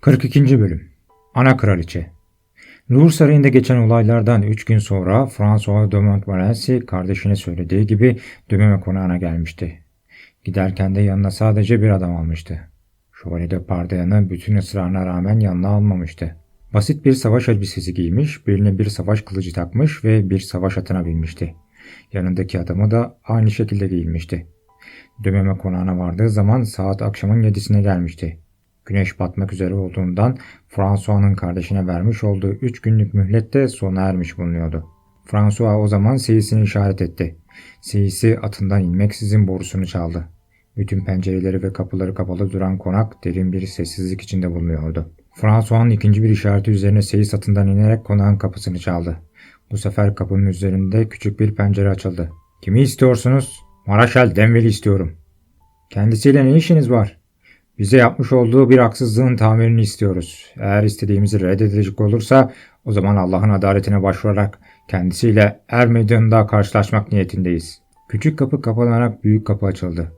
42. Bölüm Ana Kraliçe Louvre Sarayı'nda geçen olaylardan 3 gün sonra François de Montmorency kardeşine söylediği gibi Dömeme konağına gelmişti. Giderken de yanına sadece bir adam almıştı. Şövalye de Pardayan'ı bütün ısrarına rağmen yanına almamıştı. Basit bir savaş elbisesi giymiş, beline bir savaş kılıcı takmış ve bir savaş atına binmişti. Yanındaki adamı da aynı şekilde giyinmişti. Dömeme konağına vardığı zaman saat akşamın yedisine gelmişti. Güneş batmak üzere olduğundan François'nın kardeşine vermiş olduğu 3 günlük mühlet de sona ermiş bulunuyordu. François o zaman seyisini işaret etti. Seyisi atından inmeksizin borusunu çaldı. Bütün pencereleri ve kapıları kapalı duran konak derin bir sessizlik içinde bulunuyordu. François'ın ikinci bir işareti üzerine seyis atından inerek konağın kapısını çaldı. Bu sefer kapının üzerinde küçük bir pencere açıldı. Kimi istiyorsunuz? Maraşal Denvel'i istiyorum. Kendisiyle ne işiniz var? Bize yapmış olduğu bir haksızlığın tamirini istiyoruz. Eğer istediğimizi reddedecek olursa o zaman Allah'ın adaletine başvurarak kendisiyle er meydanında karşılaşmak niyetindeyiz. Küçük kapı kapanarak büyük kapı açıldı.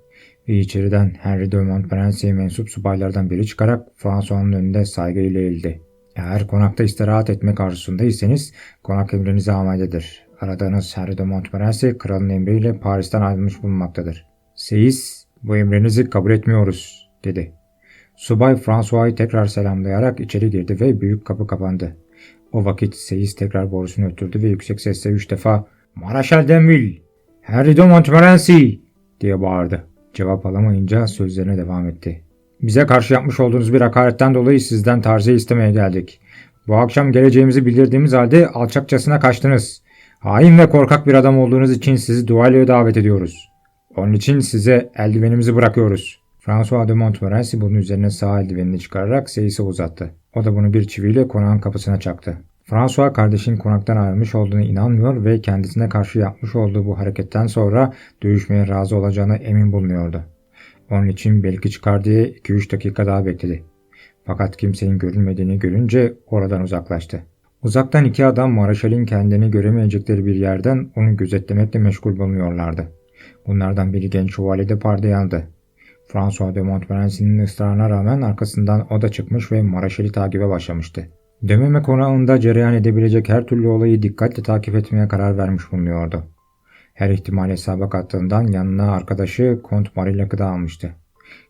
Ve içeriden Henry de Montmorency'ye mensup subaylardan biri çıkarak François'ın önünde saygıyla eğildi. Eğer konakta istirahat etmek arzusundaysanız konak emrinize amadedir. Aradığınız Henry de Montmorency kralın emriyle Paris'ten ayrılmış bulunmaktadır. Seyis bu emrinizi kabul etmiyoruz dedi. Subay François'ı tekrar selamlayarak içeri girdi ve büyük kapı kapandı. O vakit Seyis tekrar borusunu öttürdü ve yüksek sesle üç defa ''Maraşal Denville! Henry de Montmorency!'' diye bağırdı. Cevap alamayınca sözlerine devam etti. ''Bize karşı yapmış olduğunuz bir hakaretten dolayı sizden tarziye istemeye geldik. Bu akşam geleceğimizi bildirdiğimiz halde alçakçasına kaçtınız. Hain ve korkak bir adam olduğunuz için sizi duelloya davet ediyoruz. Onun için size eldivenimizi bırakıyoruz.'' François de Montmorency bunun üzerine sağ eldivenini çıkararak Seyis'e uzattı. O da bunu bir çiviyle konağın kapısına çaktı. François kardeşin konaktan ayrılmış olduğunu inanmıyor ve kendisine karşı yapmış olduğu bu hareketten sonra dövüşmeye razı olacağına emin bulunuyordu. Onun için belki çıkar diye 2-3 dakika daha bekledi. Fakat kimsenin görünmediğini görünce oradan uzaklaştı. Uzaktan iki adam Maraşal'in kendini göremeyecekleri bir yerden onu gözetlemekle meşgul bulunuyorlardı. Bunlardan biri genç şövalye de Pardayan'dı. François de Montmorency'nin ısrarına rağmen arkasından o da çıkmış ve Maraşel'i takibe başlamıştı. Dömeme konağında cereyan edebilecek her türlü olayı dikkatle takip etmeye karar vermiş bulunuyordu. Her ihtimal hesaba kattığından yanına arkadaşı Kont Marillac'ı da almıştı.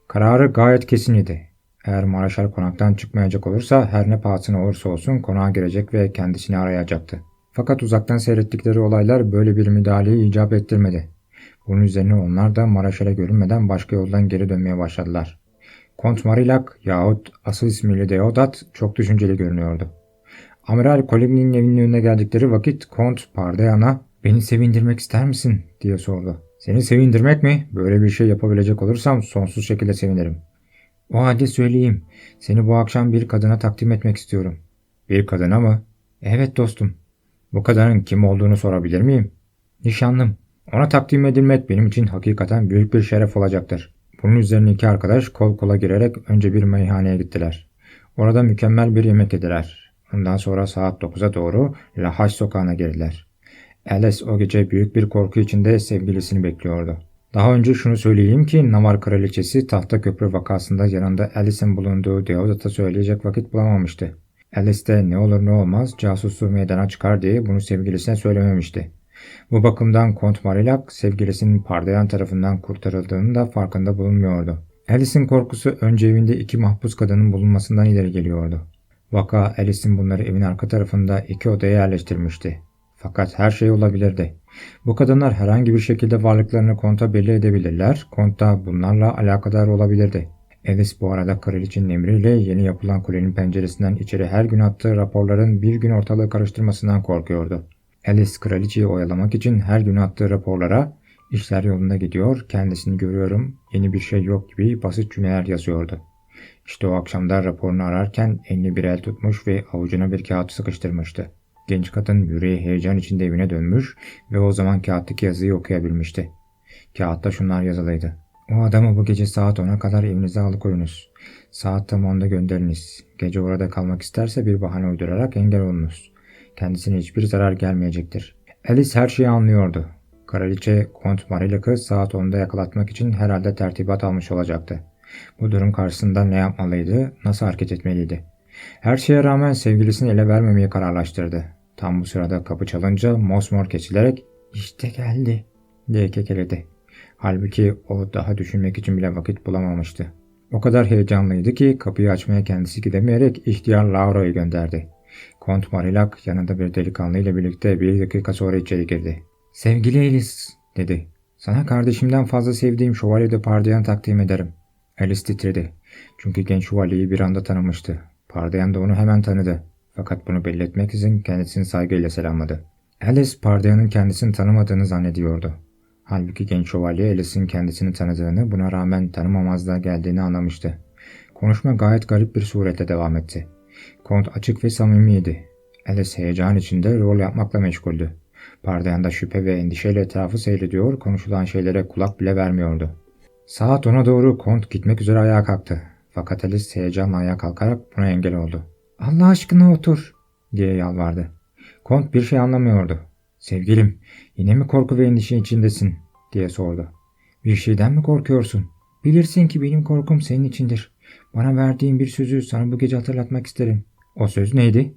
Kararı gayet kesin idi. Eğer Maraşal konaktan çıkmayacak olursa her ne pahasına olursa olsun konağa girecek ve kendisini arayacaktı. Fakat uzaktan seyrettikleri olaylar böyle bir müdahaleyi icap ettirmedi. Bunun üzerine onlar da Maraşal'e görünmeden başka yoldan geri dönmeye başladılar. Kont Marillac yahut asıl ismiyle Deodat çok düşünceli görünüyordu. Amiral Coligny'nin evinin önüne geldikleri vakit Kont Pardayan'a ''Beni sevindirmek ister misin?'' diye sordu. ''Seni sevindirmek mi? Böyle bir şey yapabilecek olursam sonsuz şekilde sevinirim.'' ''O halde söyleyeyim. Seni bu akşam bir kadına takdim etmek istiyorum.'' ''Bir kadına mı?'' ''Evet dostum.'' ''Bu kadının kim olduğunu sorabilir miyim?'' ''Nişanlım.'' Ona takdim edilmek benim için hakikaten büyük bir şeref olacaktır. Bunun üzerine iki arkadaş kol kola girerek önce bir meyhaneye gittiler. Orada mükemmel bir yemek yediler. Ondan sonra saat 9'a doğru Lahaş sokağına girdiler. Alice o gece büyük bir korku içinde sevgilisini bekliyordu. Daha önce şunu söyleyeyim ki Navar kraliçesi tahta köprü vakasında yanında Alice'in bulunduğu Deodat'a söyleyecek vakit bulamamıştı. Alice de ne olur ne olmaz casusluğu meydana çıkar diye bunu sevgilisine söylememişti. Bu bakımdan Kont Marillac sevgilisinin Pardayan tarafından kurtarıldığını da farkında bulunmuyordu. Alice'in korkusu önce evinde iki mahpus kadının bulunmasından ileri geliyordu. Vaka Alice'in bunları evin arka tarafında iki odaya yerleştirmişti. Fakat her şey olabilirdi. Bu kadınlar herhangi bir şekilde varlıklarını konta belli edebilirler, kont da bunlarla alakadar olabilirdi. Alice bu arada kraliçenin emriyle yeni yapılan kulenin penceresinden içeri her gün attığı raporların bir gün ortalığı karıştırmasından korkuyordu. Alice kraliçeyi oyalamak için her gün attığı raporlara işler yolunda gidiyor, kendisini görüyorum, yeni bir şey yok gibi basit cümleler yazıyordu. İşte o akşamda raporunu ararken elini bir el tutmuş ve avucuna bir kağıt sıkıştırmıştı. Genç kadın yüreği heyecan içinde evine dönmüş ve o zaman kağıttaki yazıyı okuyabilmişti. Kağıtta şunlar yazılıydı. O adamı bu gece saat 10'a kadar evinize alıkoyunuz. Saat tam 10'da gönderiniz. Gece orada kalmak isterse bir bahane uydurarak engel olunuz. Kendisine hiçbir zarar gelmeyecektir. Alice her şeyi anlıyordu. Kraliçe Kont Marillac'ı saat 10'da yakalatmak için herhalde tertibat almış olacaktı. Bu durum karşısında ne yapmalıydı, nasıl hareket etmeliydi? Her şeye rağmen sevgilisini ele vermemeyi kararlaştırdı. Tam bu sırada kapı çalınca mosmor kesilerek işte geldi diye kekeledi. Halbuki o daha düşünmek için bile vakit bulamamıştı. O kadar heyecanlıydı ki kapıyı açmaya kendisi gidemeyerek ihtiyar Laura'yı gönderdi. Kont Marillac yanında bir delikanlı ile birlikte bir dakika sonra içeri girdi. Sevgili Alice dedi. Sana kardeşimden fazla sevdiğim Şövalye de Pardiyan takdim ederim. Alice titredi. Çünkü genç şövalyeyi bir anda tanımıştı. Pardiyan da onu hemen tanıdı. Fakat bunu belli etmek için kendisini saygıyla selamladı. Alice Pardiyan'ın kendisini tanımadığını zannediyordu. Halbuki genç şövalye Alice'in kendisini tanıdığını buna rağmen tanımamazlığa geldiğini anlamıştı. Konuşma gayet garip bir surette devam etti. Kont açık ve samimiydi. Alice heyecan içinde rol yapmakla meşguldü. Pardayan da şüphe ve endişeyle etrafı seyrediyor, konuşulan şeylere kulak bile vermiyordu. Saat ona doğru Kont gitmek üzere ayağa kalktı. Fakat Alice heyecanla ayağa kalkarak buna engel oldu. Allah aşkına otur diye yalvardı. Kont bir şey anlamıyordu. Sevgilim, yine mi korku ve endişe içindesin diye sordu. Bir şeyden mi korkuyorsun? Bilirsin ki benim korkum senin içindir. Bana verdiğin bir sözü sana bu gece hatırlatmak isterim. O söz neydi?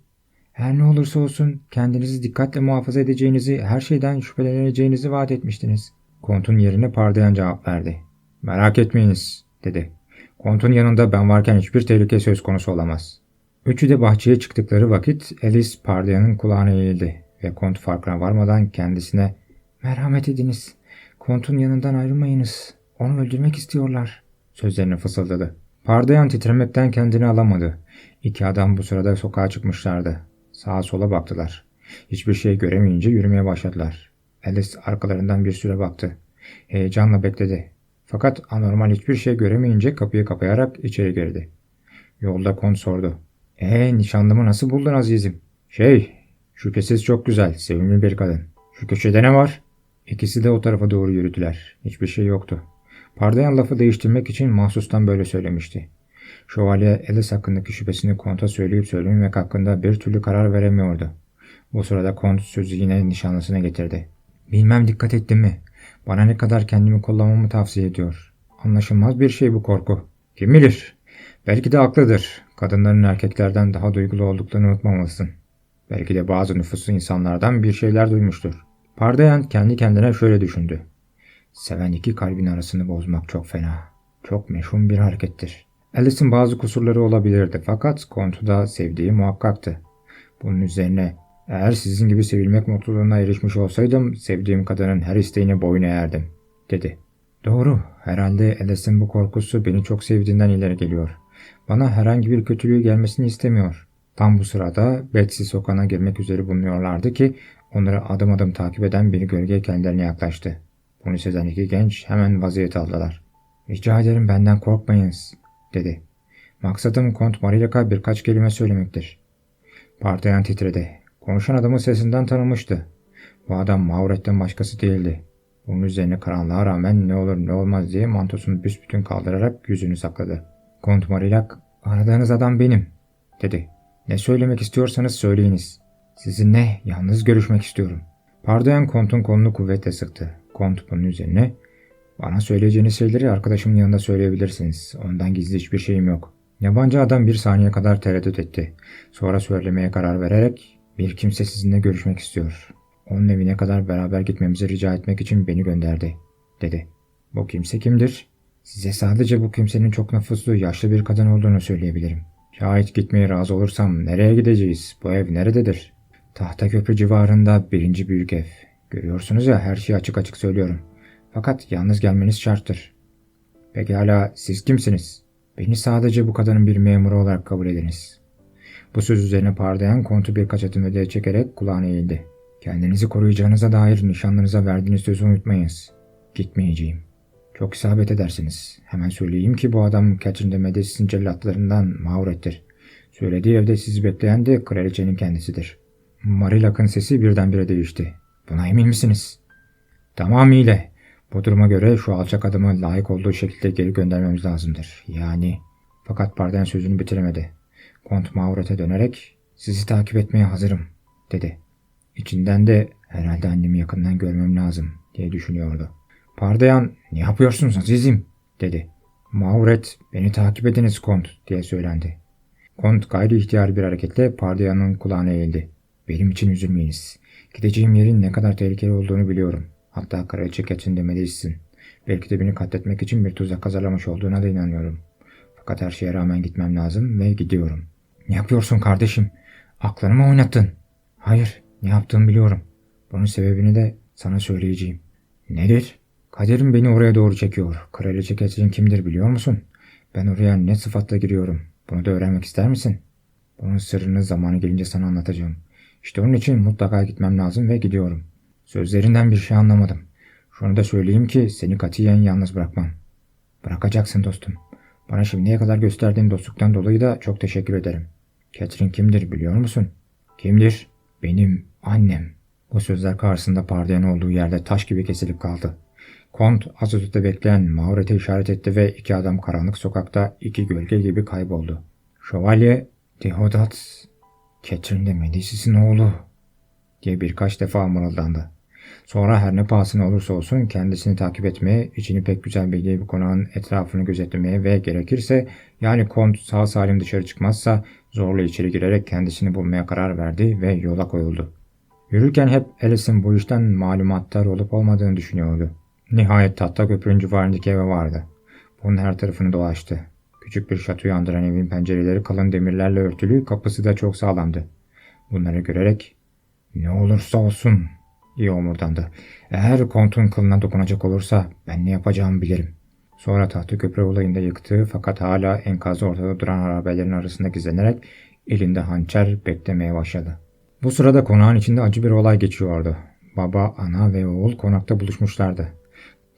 Her ne olursa olsun kendinizi dikkatle muhafaza edeceğinizi, her şeyden şüpheleneceğinizi vaat etmiştiniz. Kontun yerine pardayan cevap verdi. Merak etmeyiniz, dedi. Kontun yanında ben varken hiçbir tehlike söz konusu olamaz. Üçü de bahçeye çıktıkları vakit Alice pardayanın kulağına eğildi ve kont farkına varmadan kendisine ''Merhamet ediniz, kontun yanından ayrılmayınız, onu öldürmek istiyorlar.'' sözlerini fısıldadı. Pardayan titremekten kendini alamadı. İki adam bu sırada sokağa çıkmışlardı. Sağa sola baktılar. Hiçbir şey göremeyince yürümeye başladılar. Alice arkalarından bir süre baktı. Heyecanla bekledi. Fakat anormal hiçbir şey göremeyince kapıyı kapayarak içeri girdi. Yolda kont sordu. Eee nişanlımı nasıl buldun azizim? Şey, şüphesiz çok güzel, sevimli bir kadın. Şu köşede ne var? İkisi de o tarafa doğru yürüdüler. Hiçbir şey yoktu. Pardayan lafı değiştirmek için mahsustan böyle söylemişti. Şövalye Alice hakkındaki şüphesini konta söyleyip söylememek hakkında bir türlü karar veremiyordu. Bu sırada kont sözü yine nişanlısına getirdi. Bilmem dikkat ettin mi? Bana ne kadar kendimi kollamamı tavsiye ediyor. Anlaşılmaz bir şey bu korku. Kim bilir? Belki de haklıdır. Kadınların erkeklerden daha duygulu olduklarını unutmamalısın. Belki de bazı nüfuslu insanlardan bir şeyler duymuştur. Pardayan kendi kendine şöyle düşündü. Seven iki kalbin arasını bozmak çok fena. Çok meşhum bir harekettir. Alice'in bazı kusurları olabilirdi fakat Kont'u da sevdiği muhakkaktı. Bunun üzerine eğer sizin gibi sevilmek mutluluğuna erişmiş olsaydım sevdiğim kadının her isteğine boyun eğerdim, dedi. Doğru, herhalde Alice'in bu korkusu beni çok sevdiğinden ileri geliyor. Bana herhangi bir kötülüğü gelmesini istemiyor. Tam bu sırada Betsy sokağına girmek üzere bulunuyorlardı ki onları adım adım takip eden bir gölge kendilerine yaklaştı. Bunu sezen iki genç hemen vaziyet aldılar. Rica ederim benden korkmayınız, dedi. Maksadım Kont Marilaka birkaç kelime söylemektir. Partayan titredi. Konuşan adamın sesinden tanımıştı. Bu adam Mauret'ten başkası değildi. Bunun üzerine karanlığa rağmen ne olur ne olmaz diye mantosunu büsbütün kaldırarak yüzünü sakladı. Kont Marilak, aradığınız adam benim, dedi. Ne söylemek istiyorsanız söyleyiniz. Sizinle yalnız görüşmek istiyorum. Pardayan Kont'un kolunu kuvvetle sıktı. Kont bunun üzerine, bana söyleyeceğiniz şeyleri arkadaşımın yanında söyleyebilirsiniz. Ondan gizli hiçbir şeyim yok. Yabancı adam bir saniye kadar tereddüt etti. Sonra söylemeye karar vererek, bir kimse sizinle görüşmek istiyor. Onun evine kadar beraber gitmemizi rica etmek için beni gönderdi, dedi. Bu kimse kimdir? Size sadece bu kimsenin çok nüfuslu, yaşlı bir kadın olduğunu söyleyebilirim. Şayet gitmeye razı olursam nereye gideceğiz? Bu ev nerededir? Tahta köprü civarında birinci büyük ev. Görüyorsunuz ya her şeyi açık açık söylüyorum. Fakat yalnız gelmeniz şarttır. Pekala siz kimsiniz? Beni sadece bu kadının bir memuru olarak kabul ediniz. Bu söz üzerine parlayan kontu birkaç adım ödeye çekerek kulağına eğildi. Kendinizi koruyacağınıza dair nişanlınıza verdiğiniz sözü unutmayınız. Gitmeyeceğim. Çok isabet edersiniz. Hemen söyleyeyim ki bu adam Catherine de Medici'sin cellatlarından mağurettir. Söylediği evde sizi bekleyen de kraliçenin kendisidir. Marilak'ın sesi birdenbire değişti. Buna emin misiniz? Tamamıyla. Bu duruma göre şu alçak adamı layık olduğu şekilde geri göndermemiz lazımdır. Yani... Fakat Barden sözünü bitiremedi. Kont Mauret'e dönerek sizi takip etmeye hazırım dedi. İçinden de herhalde annemi yakından görmem lazım diye düşünüyordu. Pardayan ne yapıyorsunuz azizim dedi. Mauret, beni takip ediniz kont diye söylendi. Kont gayri ihtiyar bir hareketle Pardia'nın kulağına eğildi. Benim için üzülmeyiniz. Gideceğim yerin ne kadar tehlikeli olduğunu biliyorum. Hatta kraliçe Catherine demelisin. Belki de beni katletmek için bir tuzak hazırlamış olduğuna da inanıyorum. Fakat her şeye rağmen gitmem lazım ve gidiyorum. Ne yapıyorsun kardeşim? Aklını mı oynattın? Hayır, ne yaptığımı biliyorum. Bunun sebebini de sana söyleyeceğim. Nedir? Kaderim beni oraya doğru çekiyor. Kraliçe Catherine kimdir biliyor musun? Ben oraya ne sıfatla giriyorum? Bunu da öğrenmek ister misin? Bunun sırrını zamanı gelince sana anlatacağım. İşte onun için mutlaka gitmem lazım ve gidiyorum. Sözlerinden bir şey anlamadım. Şunu da söyleyeyim ki seni katiyen yalnız bırakmam. Bırakacaksın dostum. Bana şimdiye kadar gösterdiğin dostluktan dolayı da çok teşekkür ederim. Catherine kimdir biliyor musun? Kimdir? Benim annem. Bu sözler karşısında Pardiyan olduğu yerde taş gibi kesilip kaldı. Kont az ötede bekleyen Mauret'e işaret etti ve iki adam karanlık sokakta iki gölge gibi kayboldu. Şövalye Deodat, Catherine de Medices'in oğlu diye birkaç defa mırıldandı. Sonra her ne pahasına olursa olsun kendisini takip etmeye, içini pek güzel bildiği bir konağın etrafını gözetlemeye ve gerekirse yani kont sağ salim dışarı çıkmazsa zorla içeri girerek kendisini bulmaya karar verdi ve yola koyuldu. Yürürken hep Alice'in bu işten malumattar olup olmadığını düşünüyordu. Nihayet tahta köprünün civarındaki eve vardı. Bunun her tarafını dolaştı. Küçük bir şatoyu andıran evin pencereleri kalın demirlerle örtülü, kapısı da çok sağlamdı. Bunları görerek ne olursa olsun diye omurdandı. Eğer kontun kılına dokunacak olursa ben ne yapacağımı bilirim. Sonra tahta köprü olayında yıktığı fakat hala enkazı ortada duran arabelerin arasında gizlenerek elinde hançer beklemeye başladı. Bu sırada konağın içinde acı bir olay geçiyordu. Baba, ana ve oğul konakta buluşmuşlardı.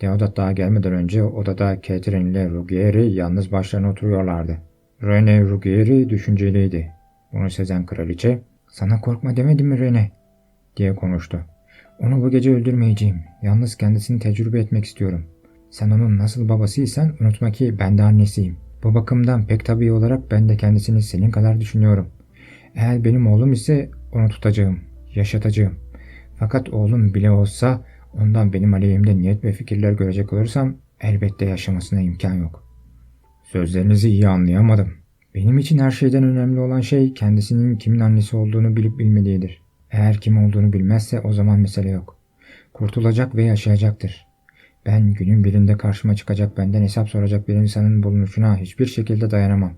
Deodat daha gelmeden önce odada Catherine ile Ruggieri yalnız başlarına oturuyorlardı. Rene Ruggieri düşünceliydi. Bunu sezen kraliçe, ''Sana korkma demedim mi Rene?'' diye konuştu. ''Onu bu gece öldürmeyeceğim. Yalnız kendisini tecrübe etmek istiyorum. Sen onun nasıl babasıysan unutma ki ben de annesiyim. Bu bakımdan pek tabii olarak ben de kendisini senin kadar düşünüyorum. Eğer benim oğlum ise onu tutacağım, yaşatacağım. Fakat oğlum bile olsa ondan benim aleyhimde niyet ve fikirler görecek olursam elbette yaşamasına imkan yok. Sözlerinizi iyi anlayamadım. Benim için her şeyden önemli olan şey kendisinin kimin annesi olduğunu bilip bilmediğidir. Eğer kim olduğunu bilmezse o zaman mesele yok. Kurtulacak ve yaşayacaktır. Ben günün birinde karşıma çıkacak benden hesap soracak bir insanın bulunuşuna hiçbir şekilde dayanamam.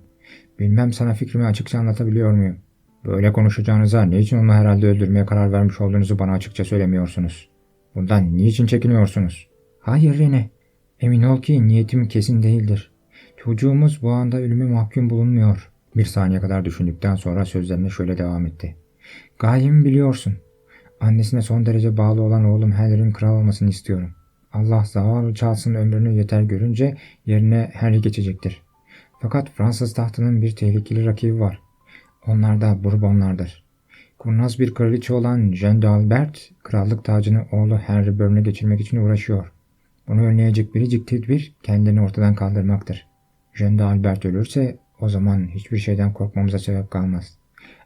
Bilmem sana fikrimi açıkça anlatabiliyor muyum? Böyle konuşacağınıza niçin onu herhalde öldürmeye karar vermiş olduğunuzu bana açıkça söylemiyorsunuz. Bundan niçin çekiniyorsunuz? Hayır Rene. Emin ol ki niyetim kesin değildir. Çocuğumuz bu anda ölüme mahkum bulunmuyor. Bir saniye kadar düşündükten sonra sözlerine şöyle devam etti. Gayemi biliyorsun. Annesine son derece bağlı olan oğlum Henry'nin kral olmasını istiyorum. Allah zavallı Charles'ın ömrünü yeter görünce yerine Henry geçecektir. Fakat Fransız tahtının bir tehlikeli rakibi var. Onlar da Bourbonlardır. Kurnaz bir kraliçe olan Jeanne d'Albert, krallık tacını oğlu Henry Burn'e geçirmek için uğraşıyor. Bunu önleyecek biricik tedbir kendini ortadan kaldırmaktır. Jeanne d'Albert ölürse o zaman hiçbir şeyden korkmamıza sebep kalmaz.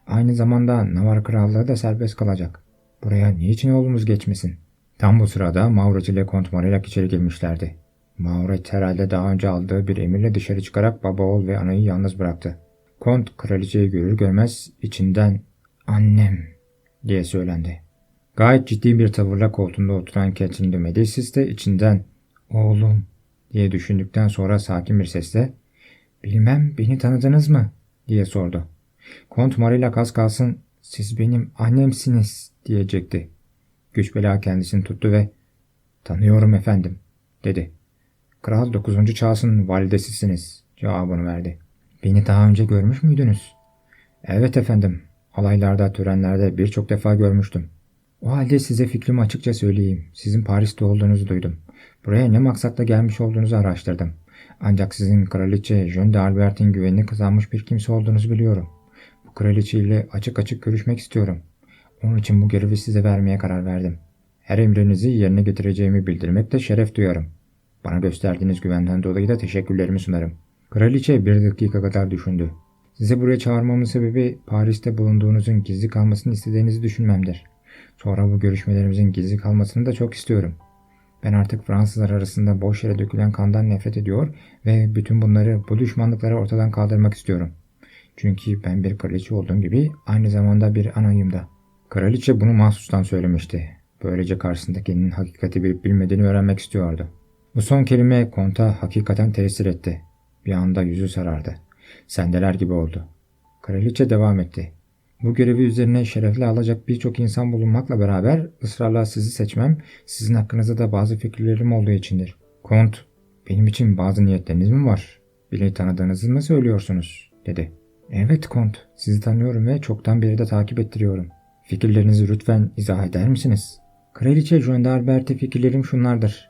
Aynı zamanda Navar Krallığı da serbest kalacak. Buraya niçin oğlumuz geçmesin? Tam bu sırada Mauret ile Kont Marillac içeri girmişlerdi. Mauret herhalde daha önce aldığı bir emirle dışarı çıkarak baba oğul ve anayı yalnız bıraktı. Kont kraliçeyi görür görmez içinden annem diye söylendi. Gayet ciddi bir tavırla koltuğunda oturan Catherine de Medicis de içinden oğlum diye düşündükten sonra sakin bir sesle bilmem beni tanıdınız mı diye sordu. Kont Marillac az kalsın siz benim annemsiniz diyecekti. Güç bela kendisini tuttu ve tanıyorum efendim dedi. Kral 9. Charles'ın validesisiniz cevabını verdi. Beni daha önce görmüş müydünüz? Evet efendim. Alaylarda, törenlerde birçok defa görmüştüm. O halde size fikrimi açıkça söyleyeyim. Sizin Paris'te olduğunuzu duydum. Buraya ne maksatla gelmiş olduğunuzu araştırdım. Ancak sizin kraliçe Jeanne d'Albert'in güvenini kazanmış bir kimse olduğunuzu biliyorum. Kraliçe ile açık açık görüşmek istiyorum. Onun için bu görevi size vermeye karar verdim. Her emrinizi yerine getireceğimi bildirmekte şeref duyarım. Bana gösterdiğiniz güvenden dolayı da teşekkürlerimi sunarım. Kraliçe bir dakika kadar düşündü. Size buraya çağırmamın sebebi Paris'te bulunduğunuzun gizli kalmasını istediğinizi düşünmemdir. Sonra bu görüşmelerimizin gizli kalmasını da çok istiyorum. Ben artık Fransızlar arasında boş yere dökülen kandan nefret ediyor ve bütün bunları, bu düşmanlıkları ortadan kaldırmak istiyorum. Çünkü ben bir kraliçe olduğum gibi aynı zamanda bir anayım da. Kraliçe bunu mahsustan söylemişti. Böylece karşısındakinin hakikati bilip bilmediğini öğrenmek istiyordu. Bu son kelime konta hakikaten tesir etti. Bir anda yüzü sarardı. Sendeler gibi oldu. Kraliçe devam etti. Bu görevi üzerine şerefli alacak birçok insan bulunmakla beraber ısrarla sizi seçmem, sizin hakkınızda da bazı fikirlerim olduğu içindir. Kont, benim için bazı niyetleriniz mi var? Beni tanıdığınızı mı söylüyorsunuz? dedi. Evet Kont, sizi tanıyorum ve çoktan beri de takip ettiriyorum. Fikirlerinizi lütfen izah eder misiniz? Kraliçe Jean d'Albert'e fikirlerim şunlardır.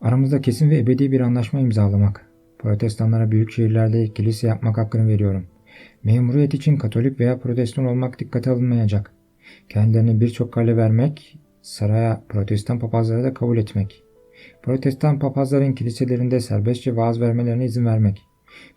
Aramızda kesin ve ebedi bir anlaşma imzalamak. Protestanlara büyük şehirlerde kilise yapmak hakkını veriyorum. Memuriyet için Katolik veya Protestan olmak dikkate alınmayacak. Kendilerine birçok kale vermek, saraya Protestan papazları da kabul etmek. Protestan papazların kiliselerinde serbestçe vaaz vermelerine izin vermek.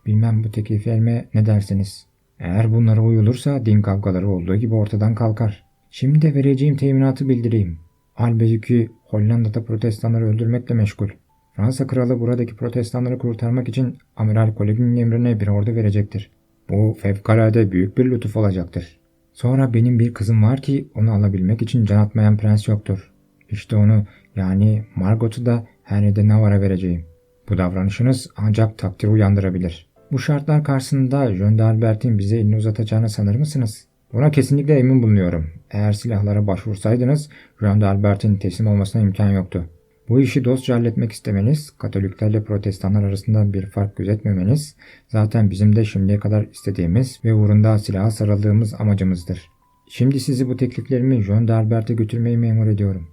Bilmem bu teklifi elme ne dersiniz? Eğer bunlara uyulursa din kavgaları olduğu gibi ortadan kalkar. Şimdi de vereceğim teminatı bildireyim. Albeyükü Hollanda'da protestanları öldürmekle meşgul. Fransa kralı buradaki protestanları kurtarmak için Amiral Coligny'nin emrine bir ordu verecektir. Bu fevkalade büyük bir lütuf olacaktır. Sonra benim bir kızım var ki onu alabilmek için can atmayan prens yoktur. İşte onu yani Margot'u da Henry de Navarre'a vereceğim. Bu davranışınız ancak takdir uyandırabilir. Bu şartlar karşısında Jean d'Albert'in bize elini uzatacağını sanır mısınız? Buna kesinlikle emin bulunuyorum. Eğer silahlara başvursaydınız Jean d'Albert'in teslim olmasına imkan yoktu. Bu işi dostça halletmek istemeniz, Katoliklerle Protestanlar arasında bir fark gözetmemeniz zaten bizim de şimdiye kadar istediğimiz ve uğrunda silaha sarıldığımız amacımızdır. Şimdi sizi bu tekliflerimi Jean d'Albert'e götürmeyi memur ediyorum.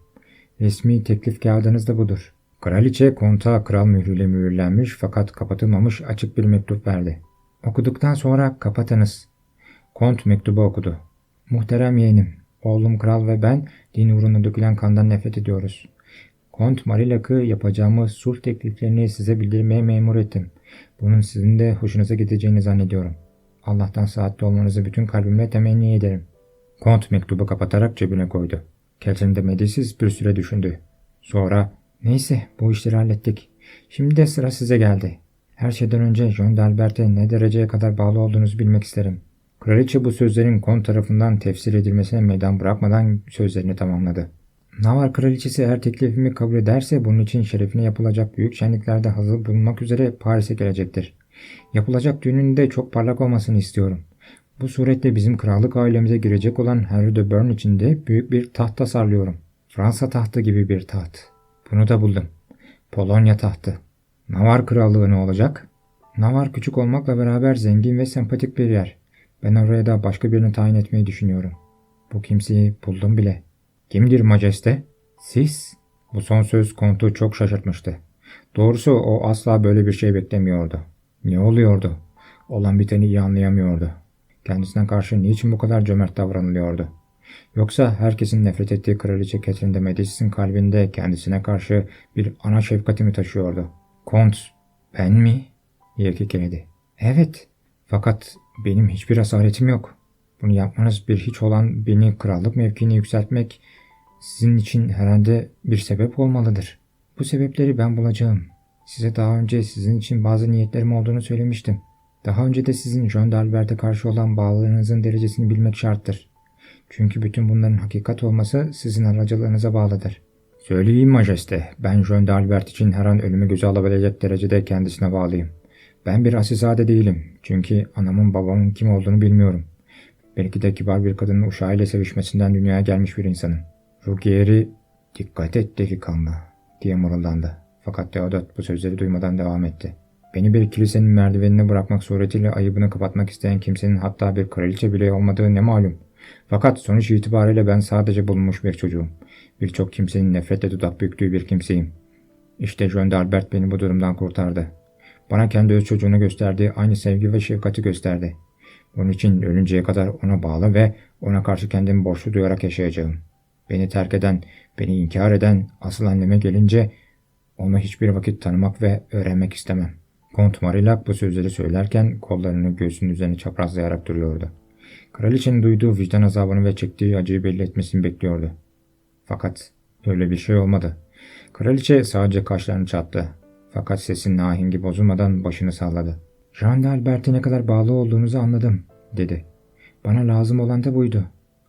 Resmi teklif kağıdınız da budur. Kraliçe konta kral mührüyle mühürlenmiş fakat kapatılmamış açık bir mektup verdi. Okuduktan sonra kapatınız. Kont mektubu okudu. Muhterem yeğenim, oğlum kral ve ben din uğruna dökülen kandan nefret ediyoruz. Kont Marilak'ı yapacağımız sulh tekliflerini size bildirmeye memur ettim. Bunun sizin de hoşunuza gideceğini zannediyorum. Allah'tan saatli olmanızı bütün kalbimle temenni ederim. Kont mektubu kapatarak cebine koydu. Kelsin medisiz bir süre düşündü. Sonra neyse bu işleri hallettik. Şimdi de sıra size geldi. Her şeyden önce John d'Albert'e ne dereceye kadar bağlı olduğunuzu bilmek isterim. Kraliçe bu sözlerin Kont tarafından tefsir edilmesine meydan bırakmadan sözlerini tamamladı. Navar kraliçesi eğer teklifimi kabul ederse bunun için şerefine yapılacak büyük şenliklerde hazır bulunmak üzere Paris'e gelecektir. Yapılacak düğünün de çok parlak olmasını istiyorum. Bu suretle bizim krallık ailemize girecek olan Henry de Bourne için de büyük bir taht tasarlıyorum. Fransa tahtı gibi bir taht. Bunu da buldum. Polonya tahtı. Navar krallığı ne olacak? Navar küçük olmakla beraber zengin ve sempatik bir yer. Ben oraya da başka birini tayin etmeyi düşünüyorum. Bu kimseyi buldum bile.'' Kimdir majeste? Siz? Bu son söz kontu çok şaşırtmıştı. Doğrusu o asla böyle bir şey beklemiyordu. Ne oluyordu? Olan biteni iyi anlayamıyordu. Kendisine karşı niçin bu kadar cömert davranılıyordu? Yoksa herkesin nefret ettiği kraliçe Catherine de Medici'nin kalbinde kendisine karşı bir ana şefkati mi taşıyordu? Kont, ben mi? diye kekeledi. Evet, fakat benim hiçbir asaretim yok. Bunu yapmanız bir hiç olan beni krallık mevkiine yükseltmek sizin için herhalde bir sebep olmalıdır. Bu sebepleri ben bulacağım. Size daha önce sizin için bazı niyetlerim olduğunu söylemiştim. Daha önce de sizin John d'Albert'e karşı olan bağlılığınızın derecesini bilmek şarttır. Çünkü bütün bunların hakikat olması sizin aracılığınıza bağlıdır. Söyleyeyim majeste, ben John d'Albert için her an ölümü göze alabilecek derecede kendisine bağlıyım. Ben bir asilzade değilim. Çünkü anamın babamın kim olduğunu bilmiyorum. Belki de kibar bir kadının uşağıyla sevişmesinden dünyaya gelmiş bir insanım. Ruggieri dikkat et delikanlı diye mırıldandı. Fakat Theodot bu sözleri duymadan devam etti. Beni bir kilisenin merdivenine bırakmak suretiyle ayıbını kapatmak isteyen kimsenin hatta bir kraliçe bile olmadığı ne malum. Fakat sonuç itibariyle ben sadece bulunmuş bir çocuğum. Birçok kimsenin nefretle dudak büktüğü bir kimseyim. İşte John d'Albert beni bu durumdan kurtardı. Bana kendi öz çocuğunu gösterdiği aynı sevgi ve şefkati gösterdi. Onun için ölünceye kadar ona bağlı ve ona karşı kendimi borçlu duyarak yaşayacağım. Beni terk eden, beni inkar eden asıl anneme gelince onu hiçbir vakit tanımak ve öğrenmek istemem. Kont Marillac bu sözleri söylerken kollarını göğsünün üzerine çaprazlayarak duruyordu. Kraliçenin duyduğu vicdan azabını ve çektiği acıyı belli etmesini bekliyordu. Fakat öyle bir şey olmadı. Kraliçe sadece kaşlarını çattı. Fakat sesin ahengi bozulmadan başını salladı. Jean d'Albert'e ne kadar bağlı olduğunuzu anladım, dedi. Bana lazım olan da buydu.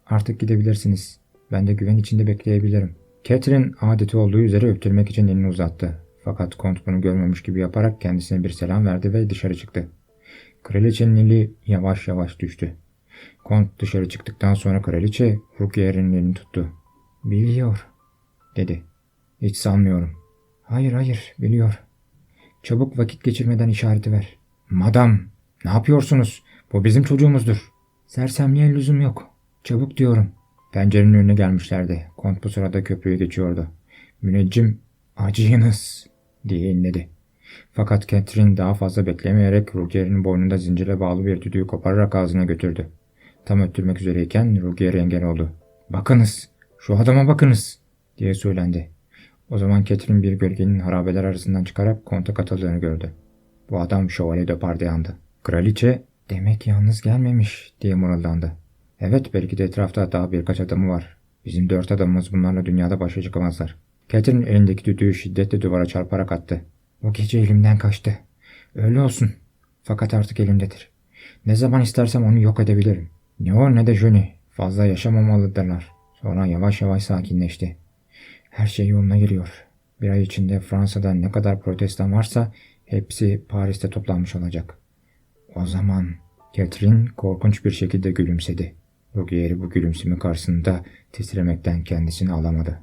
Artık gidebilirsiniz. Ben de güven içinde bekleyebilirim. Catherine adeti olduğu üzere öptürmek için elini uzattı. Fakat kont bunu görmemiş gibi yaparak kendisine bir selam verdi ve dışarı çıktı. Kraliçenin eli yavaş yavaş düştü. Kont dışarı çıktıktan sonra kraliçe Rukiye'nin elini tuttu. Biliyor, dedi. Hiç sanmıyorum. Hayır hayır, biliyor. Çabuk vakit geçirmeden işareti ver. Madam, ne yapıyorsunuz? Bu bizim çocuğumuzdur. Sersemliğe lüzum yok. Çabuk diyorum. Pencerenin önüne gelmişlerdi. Kont bu sırada köprüyü geçiyordu. Müneccim, acıyınız, diye inledi. Fakat Catherine daha fazla beklemeyerek Rugger'in boynunda zincirle bağlı bir düdüğü kopararak ağzına götürdü. Tam öttürmek üzereyken Rugger engel oldu. Bakınız, şu adama bakınız, diye söylendi. O zaman Catherine bir gölgenin harabeler arasından çıkarak konta katıldığını gördü. Bu adam Şövalye de Pardiyan'dı. Kraliçe, demek yalnız gelmemiş, diye mırıldandı. Evet, belki de etrafta daha birkaç adamı var. Bizim dört adamımız bunlarla dünyada başa çıkamazlar. Catherine elindeki düdüğü şiddetle duvara çarparak attı. O gece elimden kaçtı. Öyle olsun. Fakat artık elimdedir. Ne zaman istersem onu yok edebilirim. Ne o ne de Johnny. Fazla yaşamamalıdırlar. Sonra yavaş yavaş sakinleşti. Her şey yoluna giriyor. Bir ay içinde Fransa'da ne kadar protestan varsa hepsi Paris'te toplanmış olacak. O zaman Catherine korkunç bir şekilde gülümsedi. Rugieri bu gülümseme karşısında titremekten kendisini alamadı.